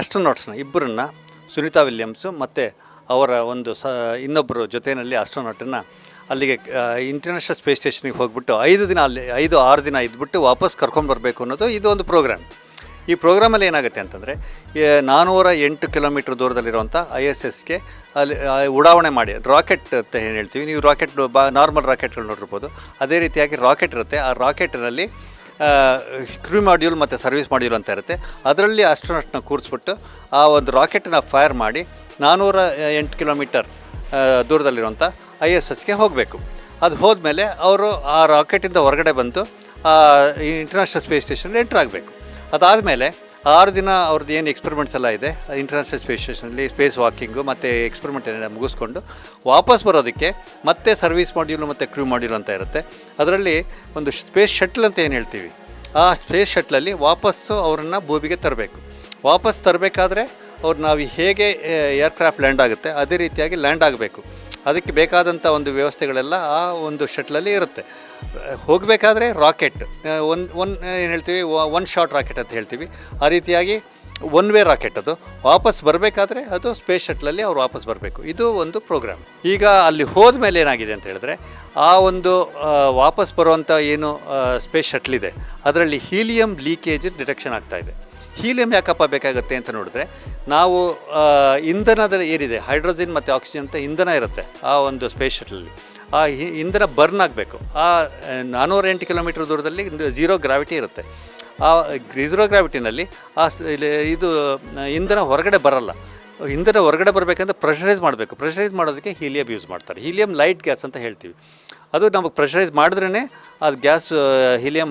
ಆಸ್ಟ್ರೋನಾಟ್ಸ್ನ ಇಬ್ಬರನ್ನ, ಸುನೀತಾ ವಿಲಿಯಮ್ಸು ಮತ್ತು ಅವರ ಒಂದು ಸ ಇನ್ನೊಬ್ಬರು ಜೊತೆಯಲ್ಲಿ ಆಸ್ಟ್ರೋನಾಟನ್ನು ಅಲ್ಲಿಗೆ ಇಂಟರ್ನ್ಯಾಷನಲ್ ಸ್ಪೇಸ್ ಸ್ಟೇಷನಿಗೆ ಹೋಗಿಬಿಟ್ಟು ಐದು ದಿನ ಅಲ್ಲಿ, ಐದು, ಆರು ದಿನ ಇದ್ಬಿಟ್ಟು ವಾಪಸ್ ಕರ್ಕೊಂಡು ಬರಬೇಕು ಅನ್ನೋದು ಇದು ಒಂದು ಪ್ರೋಗ್ರಾಮ್ ಈ ಪ್ರೋಗ್ರಾಮಲ್ಲಿ ಏನಾಗುತ್ತೆ ಅಂತಂದರೆ ನಾನ್ನೂರ ಎಂಟು ಕಿಲೋಮೀಟ್ರ್ ದೂರದಲ್ಲಿರುವಂಥ ಐ ಎಸ್ ಎಸ್ಗೆ ಅಲ್ಲಿ ಉಡಾವಣೆ ಮಾಡಿ ರಾಕೆಟ್ ಅಂತ ಏನು ಹೇಳ್ತೀವಿ. ನೀವು ರಾಕೆಟ್ ಬಾ ನಾರ್ಮಲ್ ರಾಕೆಟ್ಗಳು ನೋಡಿರ್ಬೋದು. ಅದೇ ರೀತಿಯಾಗಿ ರಾಕೆಟ್ ಇರುತ್ತೆ. ಆ ರಾಕೆಟ್ನಲ್ಲಿ ಕ್ರೂ ಮಾಡ್ಯೂಲ್ ಮತ್ತು ಸರ್ವಿಸ್ ಮಾಡ್ಯೂಲ್ ಅಂತ ಇರುತ್ತೆ. ಅದರಲ್ಲಿ ಆಸ್ಟ್ರೋನಾಟ್ನ ಕೂರಿಸ್ಬಿಟ್ಟು ಆ ಒಂದು ರಾಕೆಟನ್ನ ಫೈರ್ ಮಾಡಿ ನಾನ್ನೂರ ಎಂಟು ಕಿಲೋಮೀಟರ್ ದೂರದಲ್ಲಿರುವಂಥ ಐ ಎಸ್ ಎಸ್ಗೆ ಹೋಗಬೇಕು. ಅದು ಹೋದ್ಮೇಲೆ ಅವರು ಆ ರಾಕೆಟಿಂದ ಹೊರಗಡೆ ಬಂದು ಇಂಟರ್ನ್ಯಾಷನಲ್ ಸ್ಪೇಸ್ ಸ್ಟೇಷನ್ ಎಂಟ್ರ್ ಆಗಬೇಕು. ಅದಾದಮೇಲೆ ಆರು ದಿನ ಅವ್ರದ್ದು ಏನು ಎಕ್ಸ್ಪೆರಿಮೆಂಟ್ಸ್ ಎಲ್ಲ ಇದೆ. ಇಂಟರ್ನ್ಯಾಷನಲ್ ಸ್ಪೇಸ್ ಸ್ಟೇಷನಲ್ಲಿ ಸ್ಪೇಸ್ ವಾಕಿಂಗು ಮತ್ತು ಎಕ್ಸ್ಪೆರಿಮೆಂಟ್ ಏನೆಲ್ಲ ಮುಗಿಸ್ಕೊಂಡು ವಾಪಸ್ ಬರೋದಕ್ಕೆ ಮತ್ತೆ ಸರ್ವಿಸ್ ಮಾಡ್ಯೂಲ್ ಮತ್ತು ಕ್ರೂ ಮಾಡ್ಯೂಲ್ ಅಂತ ಇರುತ್ತೆ. ಅದರಲ್ಲಿ ಒಂದು ಸ್ಪೇಸ್ ಶಟ್ಲ್ ಅಂತ ಏನು ಹೇಳ್ತೀವಿ? ಆ ಸ್ಪೇಸ್ ಶಟ್ಲಲ್ಲಿ ವಾಪಸ್ಸು ಅವರನ್ನು ಭೂಮಿಗೆ ತರಬೇಕು. ವಾಪಸ್ ತರಬೇಕಾದ್ರೆ ಅವ್ರು ನಾವು ಹೇಗೆ ಏರ್ಕ್ರಾಫ್ಟ್ ಲ್ಯಾಂಡ್ ಆಗುತ್ತೆ, ಅದೇ ರೀತಿಯಾಗಿ ಲ್ಯಾಂಡ್ ಆಗಬೇಕು. ಅದಕ್ಕೆ ಬೇಕಾದಂಥ ಒಂದು ವ್ಯವಸ್ಥೆಗಳೆಲ್ಲ ಆ ಒಂದು ಶಟ್ಲಲ್ಲಿ ಇರುತ್ತೆ. ಹೋಗಬೇಕಾದ್ರೆ ರಾಕೆಟ್ ಒಂದು ಒನ್ ಏನು ಹೇಳ್ತೀವಿ ಒನ್ ಶಾಟ್ ರಾಕೆಟ್ ಅಂತ ಹೇಳ್ತೀವಿ. ಆ ರೀತಿಯಾಗಿ ಒನ್ ವೇ ರಾಕೆಟ್ ಅದು. ವಾಪಸ್ ಬರಬೇಕಾದ್ರೆ ಅದು ಸ್ಪೇಸ್ ಶಟ್ಲಲ್ಲಿ ಅವ್ರು ವಾಪಸ್ ಬರಬೇಕು. ಇದು ಒಂದು ಪ್ರೋಗ್ರಾಮ್ ಈಗ ಅಲ್ಲಿ ಹೋದ ಮೇಲೆ ಏನಾಗಿದೆ ಅಂತ ಹೇಳಿದ್ರೆ, ಆ ಒಂದು ವಾಪಸ್ ಬರುವಂಥ ಏನು ಸ್ಪೇಸ್ ಶಟ್ಲಿದೆ ಅದರಲ್ಲಿ ಹೀಲಿಯಂ ಲೀಕೇಜ್ ಡಿಟೆಕ್ಷನ್ ಆಗ್ತಾ ಇದೆ. ಹೀಲಿಯಂ ಯಾಕಪ್ಪ ಬೇಕಾಗುತ್ತೆ ಅಂತ ನೋಡಿದ್ರೆ, ನಾವು ಇಂಧನದಲ್ಲಿ ಏನಿದೆ ಹೈಡ್ರೋಜನ್ ಮತ್ತು ಆಕ್ಸಿಜನ್ ಅಂತ ಇಂಧನ ಇರುತ್ತೆ ಆ ಒಂದು ಸ್ಪೇಸ್ ಶಟಲಲ್ಲಿ ಆ ಇಂಧನ ಬರ್ನ್ ಆಗಬೇಕು. ಆ ನಾನ್ನೂರ ಎಂಟು ಕಿಲೋಮೀಟರ್ ದೂರದಲ್ಲಿ ಝೀರೋ ಗ್ರಾವಿಟಿ ಇರುತ್ತೆ. ಆ ಝೀರೋ ಗ್ರಾವಿಟಿನಲ್ಲಿ ಆ ಇದು, ಇಂಧನ ಹೊರಗಡೆ ಬರಲ್ಲ. ಇಂಧನ ಹೊರಗಡೆ ಬರಬೇಕಂದ್ರೆ ಪ್ರೆಷರೈಸ್ ಮಾಡಬೇಕು. ಪ್ರೆಷರೈಸ್ ಮಾಡೋದಕ್ಕೆ ಹೀಲಿಯಂ ಯೂಸ್ ಮಾಡ್ತಾರೆ. ಹೀಲಿಯಂ ಲೈಟ್ ಗ್ಯಾಸ್ ಅಂತ ಹೇಳ್ತೀವಿ. ಅದು ನಮಗೆ ಪ್ರೆಷರೈಸ್ ಮಾಡಿದ್ರೇ ಅದು ಗ್ಯಾಸ್ ಹೀಲಿಯಂ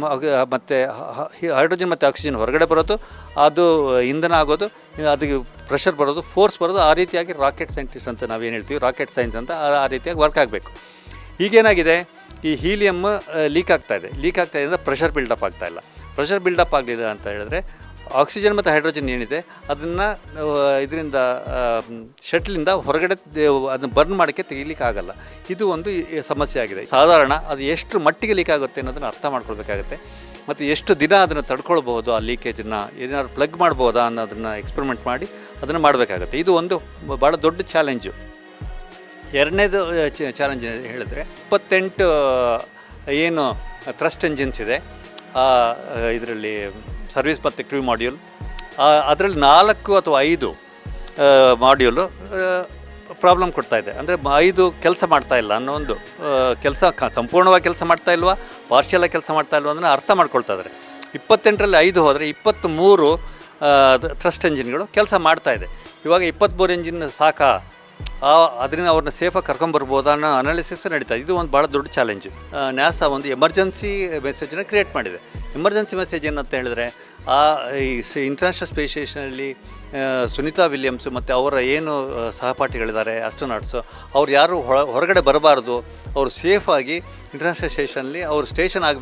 ಮತ್ತು ಹೈಡ್ರೋಜನ್ ಮತ್ತು ಆಕ್ಸಿಜನ್ ಹೊರಗಡೆ ಬರೋದು, ಅದು ಇಂಧನ ಆಗೋದು, ಅದಕ್ಕೆ ಪ್ರೆಷರ್ ಬರೋದು ಫೋರ್ಸ್ ಬರೋದು, ಆ ರೀತಿಯಾಗಿ ರಾಕೆಟ್ ಸೈಂಟಿಸ್ಟ್ ಅಂತ ನಾವೇನು ಹೇಳ್ತೀವಿ ರಾಕೆಟ್ ಸೈನ್ಸ್ ಅಂತ ಆ- ರೀತಿಯಾಗಿ ವರ್ಕ್ ಆಗಬೇಕು. ಈಗೇನಾಗಿದೆ, ಈ ಹೀಲಿಯಮ್ ಲೀಕ್ ಆಗ್ತಾ ಇದೆ. ಲೀಕ್ ಆಗ್ತಾ ಇದೆ ಅಂದರೆ ಪ್ರೆಷರ್ ಬಿಲ್ಡಪ್ ಆಗ್ತಾ ಇಲ್ಲ. ಪ್ರೆಷರ್ ಬಿಲ್ಡಪ್ ಆಗಲಿಲ್ಲ ಅಂತ ಹೇಳಿದ್ರೆ ಆಕ್ಸಿಜನ್ ಮತ್ತು ಹೈಡ್ರೋಜನ್ ಏನಿದೆ, ಅದನ್ನು ಇದರಿಂದ ಶಟ್ಲಿಂದ ಹೊರಗಡೆ ಅದನ್ನು ಬರ್ನ್ ಮಾಡೋಕ್ಕೆ ತೆಗಿಲಿಕ್ಕೆ ಆಗಲ್ಲ ಇದು ಒಂದು ಸಮಸ್ಯೆ ಆಗಿದೆ. ಸಾಧಾರಣ ಅದು ಎಷ್ಟು ಮಟ್ಟಿಗೆ ಲೀಕ್ ಆಗುತ್ತೆ ಅನ್ನೋದನ್ನು ಅರ್ಥ ಮಾಡ್ಕೊಳ್ಬೇಕಾಗುತ್ತೆ. ಮತ್ತು ಎಷ್ಟು ದಿನ ಅದನ್ನು ತಡ್ಕೊಳ್ಬೋದು ಆ ಲೀಕೇಜನ್ನು ಏನಾದ್ರು ಪ್ಲಗ್ ಮಾಡ್ಬೋದಾ ಅನ್ನೋದನ್ನು ಎಕ್ಸ್ಪೆರಿಮೆಂಟ್ ಮಾಡಿ ಅದನ್ನು ಮಾಡಬೇಕಾಗುತ್ತೆ. ಇದು ಒಂದು ಭಾಳ ದೊಡ್ಡ ಚಾಲೆಂಜು ಎರಡನೇದು ಚಾಲೆಂಜ್ ಹೇಳಿದ್ರೆ ಇಪ್ಪತ್ತೆಂಟು ಏನು ಥ್ರಸ್ಟ್ ಎಂಜಿನ್ಸ್ ಇದೆ. ಇದರಲ್ಲಿ ಸರ್ವಿಸ್ ಮತ್ತು ಕ್ರೂ ಮಾಡ್ಯೂಲ್ ಅದರಲ್ಲಿ ನಾಲ್ಕು ಅಥವಾ ಐದು ಮಾಡ್ಯೂಲು ಪ್ರಾಬ್ಲಮ್ ಕೊಡ್ತಾ ಇದೆ. ಅಂದರೆ ಐದು ಕೆಲಸ ಮಾಡ್ತಾ ಇಲ್ಲ ಅನ್ನೋ ಒಂದು ಕೆಲಸ ಸಂಪೂರ್ಣವಾಗಿ ಕೆಲಸ ಮಾಡ್ತಾ ಇಲ್ವಾ? ಪಾರ್ಷಿಯಲಾಗಿ ಕೆಲಸ ಮಾಡ್ತಾ ಇಲ್ವಾ ಅದನ್ನು ಅರ್ಥ ಮಾಡ್ಕೊಳ್ತಾ ಇದ್ದಾರೆ ಇಪ್ಪತ್ತೆಂಟರಲ್ಲಿ ಐದು ಹೋದರೆ ಇಪ್ಪತ್ತ್ಮೂರು ಥ್ರಸ್ಟ್ ಎಂಜಿನ್ಗಳು ಕೆಲಸ ಮಾಡ್ತಾ ಇದೆ. ಇವಾಗ ಇಪ್ಪತ್ತ್ಮೂರು ಎಂಜಿನ್ ಸಾಕಾ? ಆ, ಅದರಿಂದ ಅವ್ರನ್ನ ಸೇಫಾಗಿ ಕರ್ಕೊಂಬರ್ಬೋದಾ ಅನ್ನೋ ಅನಾಲಿಸಿಸ್ ನಡೀತಾ ಇದೆ. ಒಂದು ಭಾಳ ದೊಡ್ಡ ಚಾಲೆಂಜ್ ನ್ಯಾಸಾ ಒಂದು ಎಮರ್ಜೆನ್ಸಿ ಮೆಸೇಜನ್ನು ಕ್ರಿಯೇಟ್ ಮಾಡಿದೆ ಎಮರ್ಜೆನ್ಸಿ ಮೆಸೇಜ್ ಏನಂತ ಹೇಳಿದ್ರೆ, ಆ, ಈ ಇಂಟರ್ನ್ಯಾಷನಲ್ ಸ್ಪೇಸ್ ಸ್ಟೇಷನಲ್ಲಿ ಸುನೀತಾ ವಿಲಿಯಮ್ಸ್ ಮತ್ತು ಅವರ ಏನು ಸಹಪಾಠಿಗಳಿದ್ದಾರೆ ಅಸ್ಟ್ರೋನಾಟ್ಸು ಅವ್ರು ಯಾರು ಹೊರ, ಹೊರಗಡೆ ಬರಬಾರ್ದು, ಅವರು ಸೇಫಾಗಿ ಇಂಟರ್ನ್ಯಾಷನಲ್ ಸ್ಟೇಷನಲ್ಲಿ ಅವರು ಸ್ಟೇಷನ್ ಆಗಬೇಕು